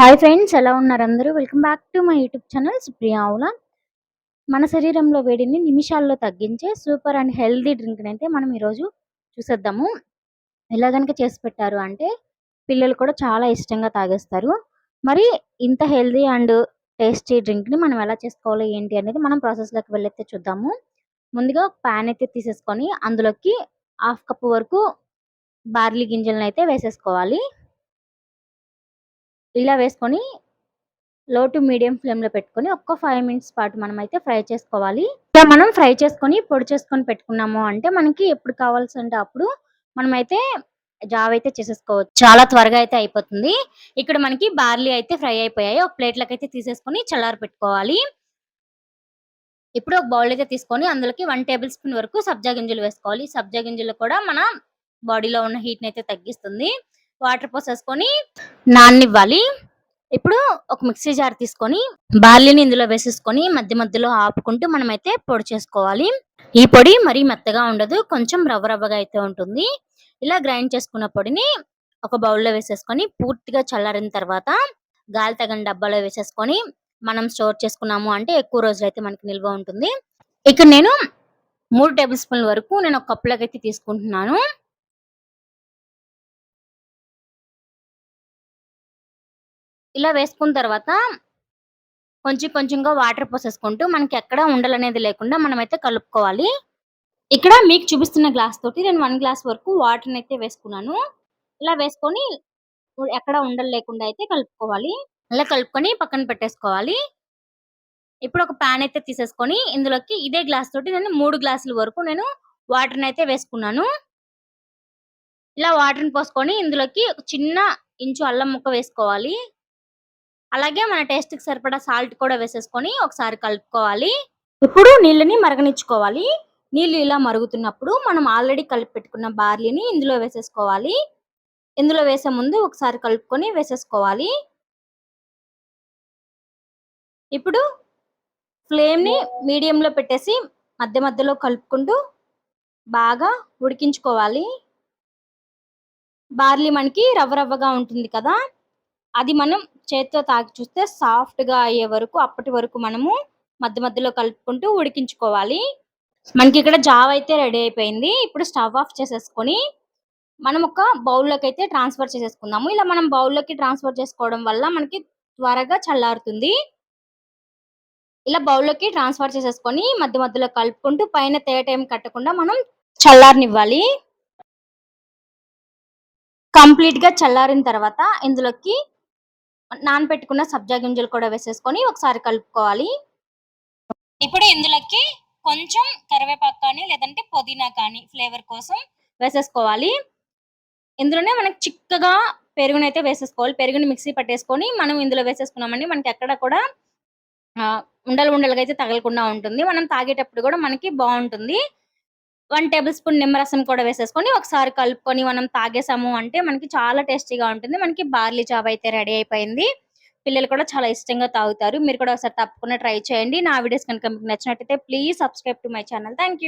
Hi friends ఎలా ఉన్నారు అందరూ? Welcome back to my YouTube channel Supriya మన శరీరంలో వేడిని నిమిషాల్లో తగ్గించే సూపర్ అండ్ హెల్దీ డ్రింక్ అయితే మనం ఈరోజు చూసేద్దాము. ఎలా కనుక చేసి పెట్టారు అంటే పిల్లలు కూడా చాలా ఇష్టంగా తాగేస్తారు. మరి ఇంత హెల్దీ అండ్ టేస్టీ డ్రింక్ని మనం ఎలా చేసుకోవాలి ఏంటి అనేది మనం ప్రాసెస్లోకి వెళ్ళైతే చూద్దాము. ముందుగా ఒక ప్యాన్ అయితే తీసేసుకొని అందులోకి హాఫ్ కప్ వరకు బార్లీ గింజలను అయితే వేసేసుకోవాలి. ఇలా వేసుకొని లో టు మీడియం ఫ్లేమ్లో పెట్టుకొని ఒక్క ఫైవ్ మినిట్స్ పాటు మనం అయితే ఫ్రై చేసుకోవాలి. ఇలా మనం ఫ్రై చేసుకొని పొడి చేసుకొని పెట్టుకున్నాము అంటే మనకి ఎప్పుడు కావాల్సింటే అప్పుడు మనమైతే జావ్ అయితే చేసేసుకోవచ్చు. చాలా త్వరగా అయితే అయిపోతుంది. ఇక్కడ మనకి బార్లీ అయితే ఫ్రై అయిపోయాయి. ఒక ప్లేట్లకు అయితే తీసేసుకొని చల్లారి పెట్టుకోవాలి. ఇప్పుడు ఒక బౌల్ అయితే తీసుకొని అందులోకి వన్ టేబుల్ స్పూన్ వరకు సబ్జా గింజలు వేసుకోవాలి. సబ్జా గింజలు కూడా మన బాడీలో ఉన్న హీట్ అయితే తగ్గిస్తుంది. వాటర్ పోసేసుకొని నాన్నివ్వాలి ఇప్పుడు ఒక మిక్సీ జార్ తీసుకొని బార్లీని ఇందులో వేసేసుకొని మధ్య మధ్యలో ఆపుకుంటూ మనమైతే పొడి చేసుకోవాలి. ఈ పొడి మరీ మెత్తగా ఉండదు కొంచెం రవ్వ రవ్వగా అయితే ఉంటుంది. ఇలా గ్రైండ్ చేసుకున్న పొడిని ఒక బౌల్లో వేసేసుకొని పూర్తిగా చల్లారిన తర్వాత గాలి తగిన డబ్బాలో వేసేసుకొని మనం స్టోర్ చేసుకున్నాము అంటే ఎక్కువ రోజులు అయితే మనకి నిల్వ ఉంటుంది. ఇక్కడ నేను మూడు టేబుల్ స్పూన్ల వరకు నేను ఒక కప్పులోకి అయితే తీసుకుంటున్నాను. ఇలా వేసుకున్న తర్వాత కొంచెం కొంచెంగా వాటర్ పోసేసుకుంటూ మనకి ఎక్కడ ఉండలనేది లేకుండా మనమైతే కలుపుకోవాలి. ఇక్కడ మీకు చూపిస్తున్న గ్లాస్ తోటి నేను వన్ గ్లాస్ వరకు వాటర్ అయితే వేసుకున్నాను. ఇలా వేసుకొని ఎక్కడ ఉండలు లేకుండా అయితే కలుపుకోవాలి. ఇలా కలుపుకొని పక్కన పెట్టేసుకోవాలి. ఇప్పుడు ఒక ప్యాన్ అయితే తీసేసుకొని ఇందులోకి ఇదే గ్లాస్ తోటి నేను మూడు గ్లాసుల వరకు నేను వాటర్ అయితే వేసుకున్నాను. ఇలా వాటర్ని పోసుకొని ఇందులోకి ఒక చిన్న ఇంచు అల్లం ముక్క వేసుకోవాలి. అలాగే మన టేస్ట్కి సరిపడా సాల్ట్ కూడా వేసేసుకొని ఒకసారి కలుపుకోవాలి. ఇప్పుడు నీళ్ళని మరగనిచ్చుకోవాలి. నీళ్ళు ఇలా మరుగుతున్నప్పుడు మనం ఆల్రెడీ కలిపి పెట్టుకున్న బార్లీని ఇందులో వేసేసుకోవాలి. ఇందులో వేసే ముందు ఒకసారి కలుపుకొని వేసేసుకోవాలి. ఇప్పుడు ఫ్లేమ్ని మీడియంలో పెట్టేసి మధ్య మధ్యలో కలుపుకుంటూ బాగా ఉడికించుకోవాలి. బార్లీ మనకి రవ్వ రవ్వగా ఉంటుంది కదా. అది మనం చేతితో తాకి చూస్తే సాఫ్ట్గా అయ్యే వరకు అప్పటి వరకు మనము మధ్య మధ్యలో కలుపుకుంటూ ఉడికించుకోవాలి. మనకి ఇక్కడ జావ్ అయితే రెడీ అయిపోయింది. ఇప్పుడు స్టవ్ ఆఫ్ చేసేసుకొని మనం ఒక బౌల్లోకి అయితే ట్రాన్స్ఫర్ చేసేసుకుందాము. ఇలా మనం బౌల్లోకి ట్రాన్స్ఫర్ చేసుకోవడం వల్ల మనకి త్వరగా చల్లారుతుంది. ఇలా బౌల్లోకి ట్రాన్స్ఫర్ చేసేసుకొని మధ్య మధ్యలో కలుపుకుంటూ పైన తేట ఏం కట్టకుండా మనం చల్లారనివ్వాలి. కంప్లీట్గా చల్లారిన తర్వాత ఇందులోకి నానబెట్టుకున్న సబ్జా గింజలు కూడా వేసేసుకొని ఒకసారి కలుపుకోవాలి. ఇప్పుడు ఇందులోకి కొంచెం కరివేపాకు కానీ లేదంటే పుదీనా కానీ ఫ్లేవర్ కోసం వేసేసుకోవాలి. ఇందులోనే మనకి చిక్కగా పెరుగునైతే వేసేసుకోవాలి. పెరుగుని మిక్సీ పట్టేసుకొని మనం ఇందులో వేసేసుకున్నామండి మనకి ఎక్కడ కూడా ఉండలు ఉండలుగా అయితే తగలకుండా ఉంటుంది. మనం తాగేటప్పుడు కూడా మనకి బాగుంటుంది. వన్ టేబుల్ స్పూన్ నిమ్మరసం కూడా వేసేసుకొని ఒకసారి కలుపుకొని మనం తాగేసాము అంటే మనకి చాలా టేస్టీగా ఉంటుంది. మనకి బార్లీ జాబ్ అయితే రెడీ అయిపోయింది. పిల్లలు కూడా చాలా ఇష్టంగా తాగుతారు. మీరు కూడా ఒకసారి తప్పకుండా ట్రై చేయండి. నా వీడియోస్ కనుక మీకు నచ్చినట్టయితే please subscribe to my channel. Thank